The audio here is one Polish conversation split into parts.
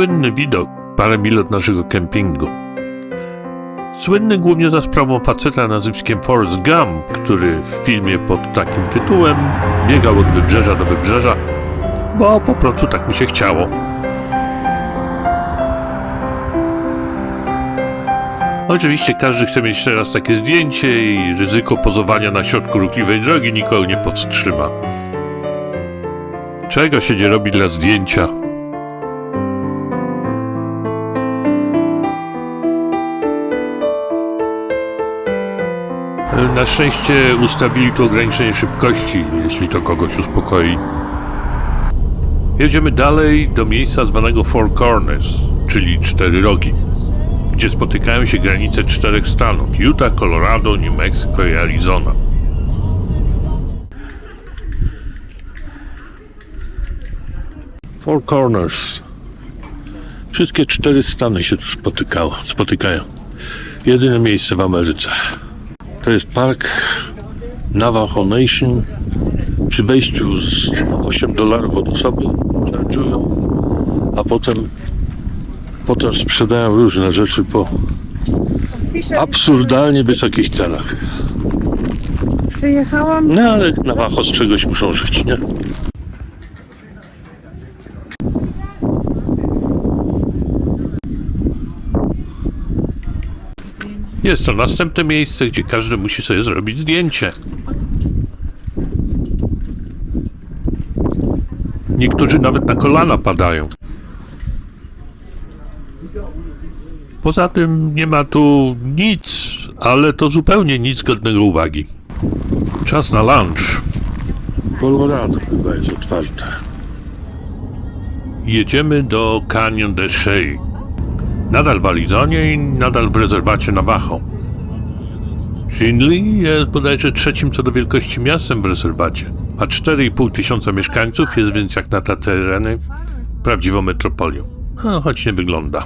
słynny widok parę mil od naszego kempingu. Słynny głównie za sprawą faceta nazwiskiem Forrest Gump, który w filmie pod takim tytułem biegał od wybrzeża do wybrzeża, bo po prostu tak mu się chciało. Oczywiście każdy chce mieć teraz takie zdjęcie i ryzyko pozowania na środku ruchliwej drogi nikogo nie powstrzyma. Czego się nie robi dla zdjęcia? Na szczęście ustawili tu ograniczenie szybkości, jeśli to kogoś uspokoi. Jedziemy dalej do miejsca zwanego Four Corners, czyli Cztery Rogi, gdzie spotykają się granice czterech stanów: Utah, Colorado, New Mexico i Arizona. Four Corners. Wszystkie cztery stany się tu spotykało, spotykają. Jedyne miejsce w Ameryce. To jest park Navajo Nation. Przy wejściu z 8 dolarów od osoby charge'ują, a potem potem sprzedają różne rzeczy po absurdalnie wysokich cenach. Przyjechałam. No ale Navajo z czegoś muszą żyć, nie? Jest to następne miejsce, gdzie każdy musi sobie zrobić zdjęcie. Niektórzy nawet na kolana padają. Poza tym nie ma tu nic, ale to zupełnie nic godnego uwagi. Czas na lunch. Colorado chyba jest otwarte. Jedziemy do Canyon de Shea. Nadal w Arizonie i nadal w rezerwacie Navajo. Shinley jest bodajże trzecim co do wielkości miastem w rezerwacie, a 4,5 tysiąca mieszkańców jest więc jak na te tereny prawdziwą metropolią. No, choć nie wygląda.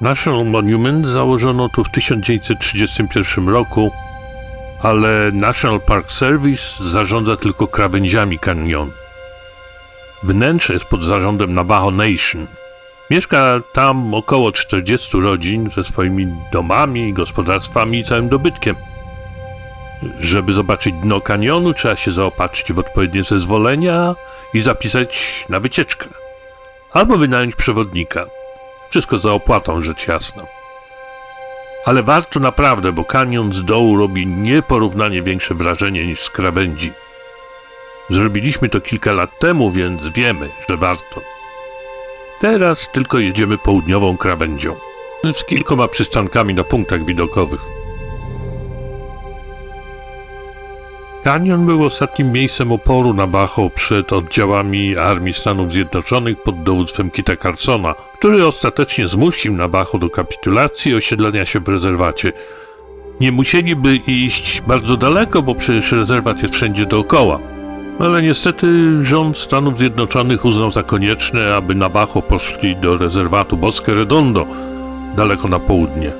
National Monument założono tu w 1931 roku, ale National Park Service zarządza tylko krawędziami kanionu. Wnętrze jest pod zarządem Navajo Nation. Mieszka tam około 40 rodzin ze swoimi domami, gospodarstwami i całym dobytkiem. Żeby zobaczyć dno kanionu, trzeba się zaopatrzyć w odpowiednie zezwolenia i zapisać na wycieczkę. Albo wynająć przewodnika. Wszystko za opłatą, rzecz jasna. Ale warto naprawdę, bo kanion z dołu robi nieporównanie większe wrażenie niż z krawędzi. Zrobiliśmy to kilka lat temu, więc wiemy, że warto. Teraz tylko jedziemy południową krawędzią. Z kilkoma przystankami na punktach widokowych. Kanion był ostatnim miejscem oporu Navajo przed oddziałami Armii Stanów Zjednoczonych pod dowództwem Kita Carsona, który ostatecznie zmusił Navajo do kapitulacji i osiedlenia się w rezerwacie. Nie musieliby iść bardzo daleko, bo przecież rezerwat jest wszędzie dookoła. Ale niestety rząd Stanów Zjednoczonych uznał za konieczne, aby Navajo poszli do rezerwatu Bosque Redondo, daleko na południe.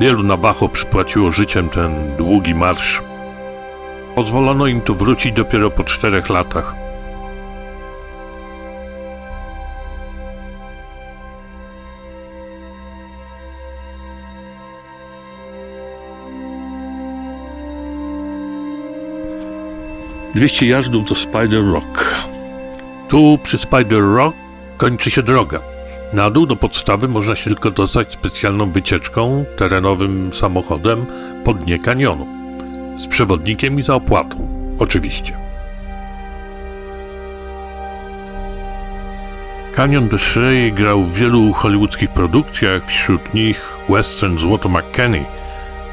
Wielu Navajo przypłaciło życiem ten długi marsz. Pozwolono im tu wrócić dopiero po czterech latach. Dwieście jazdów do Spider Rock. Tu przy Spider Rock kończy się droga. Na dół do podstawy można się tylko dostać specjalną wycieczką, terenowym samochodem po dnie kanionu. Z przewodnikiem i za opłatą, oczywiście. Canyon de Shrey grał w wielu hollywoodzkich produkcjach, wśród nich western Złoto McKenney,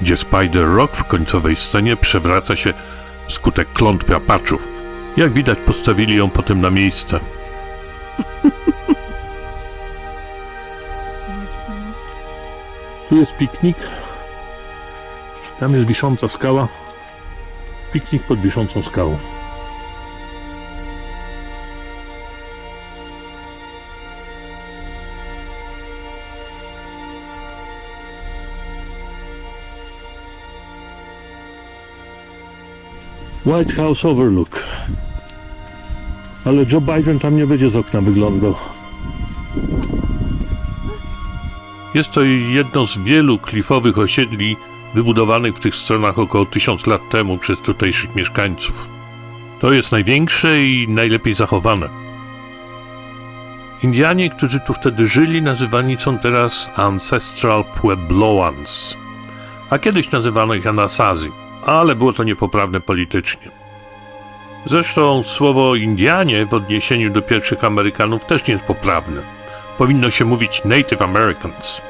gdzie Spider Rock w końcowej scenie przewraca się wskutek klątwy Apachów. Jak widać, postawili ją potem na miejsce. Tu jest piknik. Tam jest wisząca skała. Piknik pod wiszącą skałą. White House Overlook. Ale Joe Biden tam nie będzie z okna wyglądał. Jest to jedno z wielu klifowych osiedli wybudowanych w tych stronach około tysiąc lat temu przez tutejszych mieszkańców. To jest największe i najlepiej zachowane. Indianie, którzy tu wtedy żyli, nazywani są teraz Ancestral Puebloans, a kiedyś nazywano ich Anasazi, ale było to niepoprawne politycznie. Zresztą słowo Indianie w odniesieniu do pierwszych Amerykanów też nie jest poprawne. Powinno się mówić Native Americans.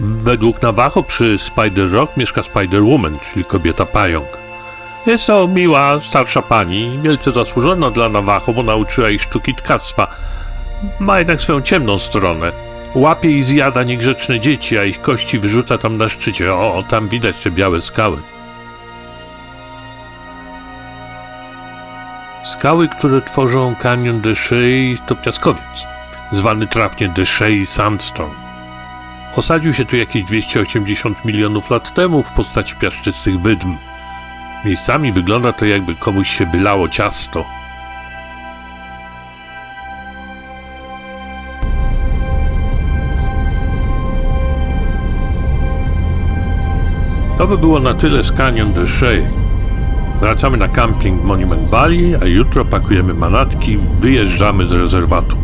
Według Navajo przy Spider Rock mieszka Spider Woman, czyli kobieta pająk. Jest to miła, starsza pani, wielce zasłużona dla Navajo, bo nauczyła ich sztuki tkactwa. Ma jednak swoją ciemną stronę. Łapie i zjada niegrzeczne dzieci, a ich kości wyrzuca tam na szczycie. O, tam widać te białe skały. Skały, które tworzą kanion de Shea, to piaskowiec, zwany trafnie de Shea Sandstone. Osadził się tu jakieś 280 milionów lat temu w postaci piaszczystych wydm. Miejscami wygląda to jakby komuś się bylało ciasto. To by było na tyle z Canyon de Shea. Wracamy na camping Monument Valley, a jutro pakujemy manatki, wyjeżdżamy z rezerwatu.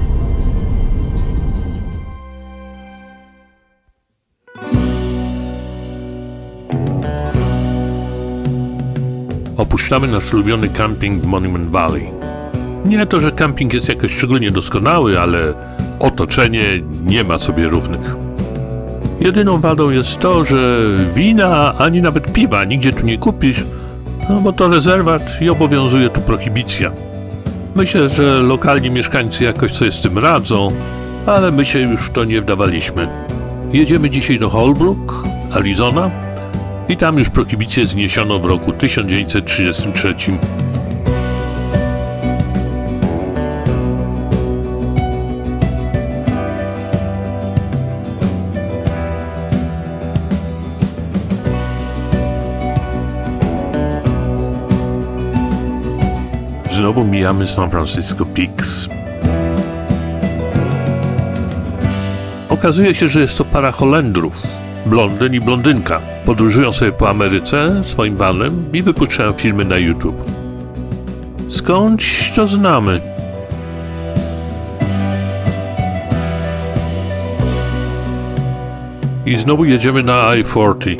Opuszczamy nasz ulubiony camping Monument Valley. Nie to, że camping jest jakoś szczególnie doskonały, ale otoczenie nie ma sobie równych. Jedyną wadą jest to, że wina ani nawet piwa nigdzie tu nie kupisz, no bo to rezerwat i obowiązuje tu prohibicja. Myślę, że lokalni mieszkańcy jakoś sobie z tym radzą, ale my się już w to nie wdawaliśmy. Jedziemy dzisiaj do Holbrook, Arizona i tam już prohibicję zniesiono w roku 1933. Znowu mijamy San Francisco Peaks. Okazuje się, że jest to para Holendrów, blondyn i blondynka. Podróżują sobie po Ameryce swoim vanem i wypuszczają filmy na YouTube. Skądś to znamy. I znowu jedziemy na I-40,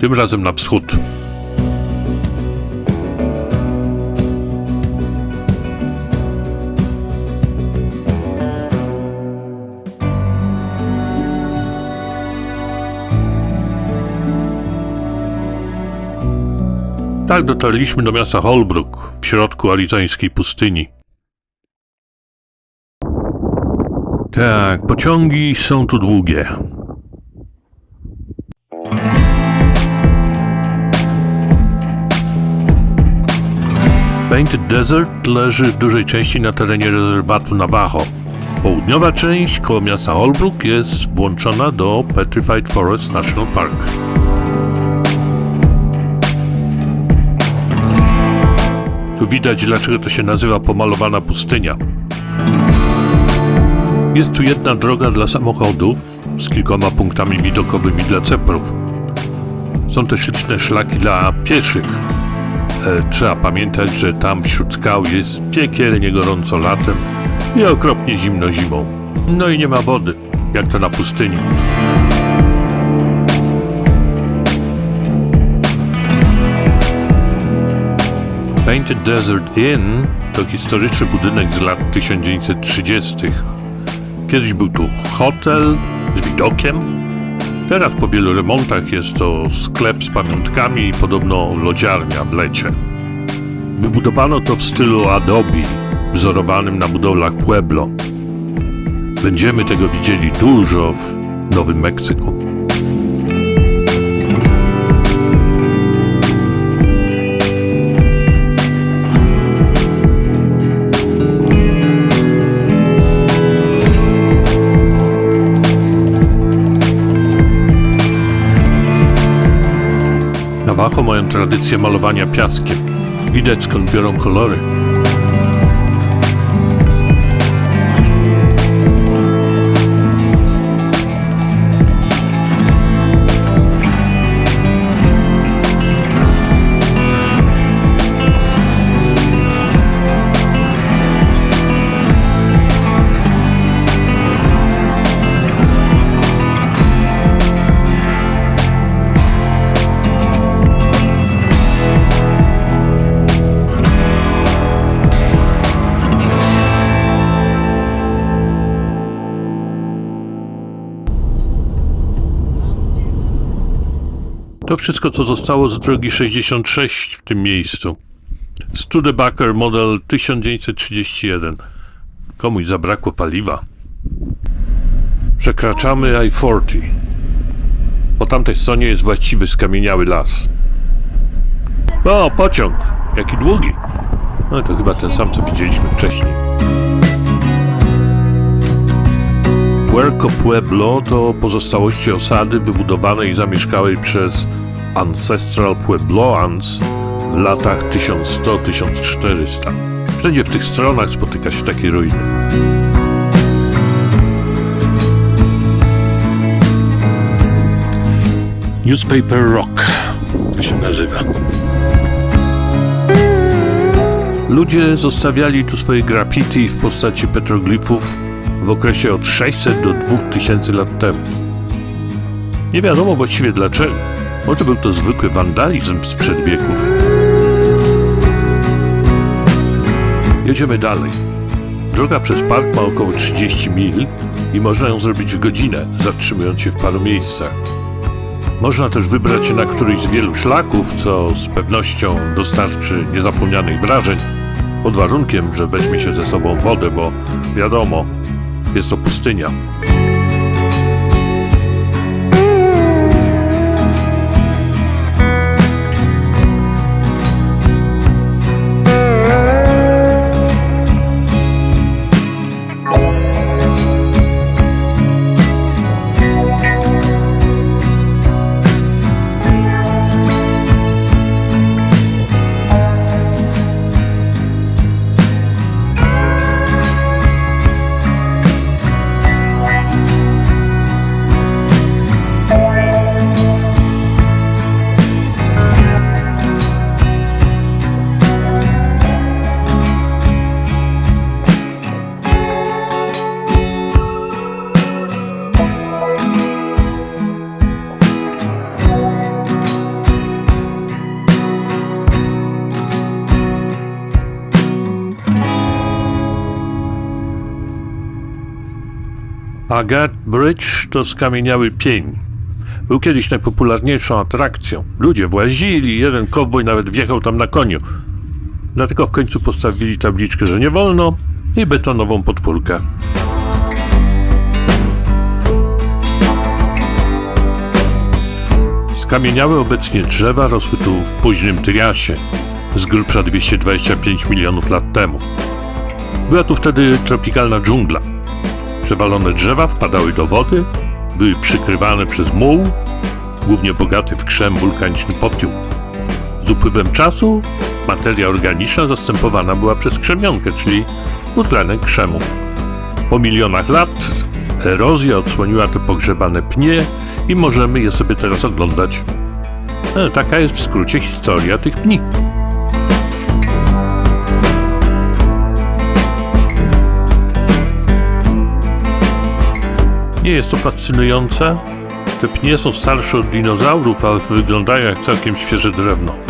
tym razem na wschód. Tak dotarliśmy do miasta Holbrook w środku arizońskiej pustyni. Tak, pociągi są tu długie. Painted Desert leży w dużej części na terenie rezerwatu Navajo. Południowa część koło miasta Holbrook jest włączona do Petrified Forest National Park. Tu widać, dlaczego to się nazywa pomalowana pustynia. Jest tu jedna droga dla samochodów z kilkoma punktami widokowymi dla ceprów. Są też liczne szlaki dla pieszych. E, trzeba pamiętać, że tam wśród skał jest piekielnie gorąco latem i okropnie zimno zimą. No i nie ma wody, jak to na pustyni. Painted Desert Inn to historyczny budynek z lat 1930. Kiedyś był tu hotel z widokiem. Teraz po wielu remontach jest to sklep z pamiątkami i podobno lodziarnia w lecie. Wybudowano to w stylu Adobe, wzorowanym na budowlach Pueblo. Będziemy tego widzieli dużo w Nowym Meksyku. Tradycję malowania piaskiem. Widać skąd biorą kolory. To wszystko, co zostało z drogi 66 w tym miejscu. Studebaker model 1931. Komuś zabrakło paliwa. Przekraczamy I-40. Po tamtej stronie jest właściwy skamieniały las. O, pociąg! Jaki długi! No to chyba ten sam, co widzieliśmy wcześniej. Puerco Pueblo to pozostałości osady wybudowanej i zamieszkałej przez Ancestral Puebloans w latach 1100-1400. Wszędzie w tych stronach spotyka się takie ruiny. Newspaper Rock to się nazywa. Ludzie zostawiali tu swoje graffiti w postaci petroglifów w okresie od 600 do 2000 lat temu. Nie wiadomo właściwie dlaczego. Może był to zwykły wandalizm sprzed wieków. Jedziemy dalej. Droga przez park ma około 30 mil i można ją zrobić w godzinę, zatrzymując się w paru miejscach. Można też wybrać się na któryś z wielu szlaków, co z pewnością dostarczy niezapomnianych wrażeń, pod warunkiem, że weźmie się ze sobą wodę, bo wiadomo, jest to pustynia. Agat Bridge to skamieniały pień. Był kiedyś najpopularniejszą atrakcją. Ludzie włazili, jeden kowboj nawet wjechał tam na koniu. Dlatego w końcu postawili tabliczkę, że nie wolno i betonową podpórkę. Skamieniałe obecnie drzewa rosły tu w późnym Triasie, z grubsza 225 milionów lat temu. Była tu wtedy tropikalna dżungla. Przewalone drzewa wpadały do wody, były przykrywane przez muł, głównie bogaty w krzem wulkaniczny popiół. Z upływem czasu materia organiczna zastępowana była przez krzemionkę, czyli dwutlenek krzemu. Po milionach lat erozja odsłoniła te pogrzebane pnie i możemy je sobie teraz oglądać. E, taka jest w skrócie historia tych pni. Nie jest to fascynujące? Te pnie są starsze od dinozaurów, ale wyglądają jak całkiem świeże drewno.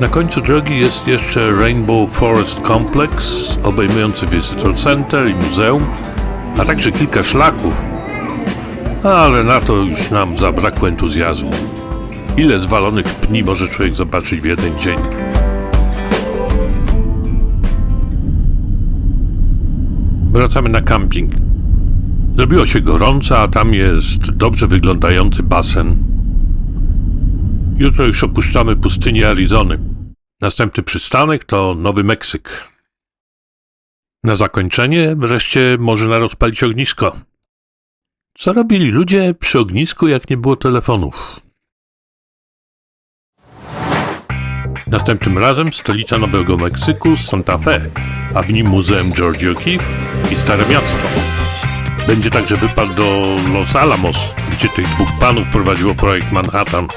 Na końcu drogi jest jeszcze Rainbow Forest Complex, obejmujący Visitor Center i muzeum, a także kilka szlaków. Ale na to już nam zabrakło entuzjazmu. Ile zwalonych pni może człowiek zobaczyć w jeden dzień? Wracamy na camping. Zrobiło się gorąco, a tam jest dobrze wyglądający basen. Jutro już opuszczamy pustynię Arizony. Następny przystanek to Nowy Meksyk. Na zakończenie wreszcie można rozpalić ognisko. Co robili ludzie przy ognisku, jak nie było telefonów? Następnym razem stolica Nowego Meksyku, Santa Fe, a w nim Muzeum George O'Keeffe i Stare Miasto. Będzie także wypad do Los Alamos, gdzie tych dwóch panów prowadziło projekt Manhattan.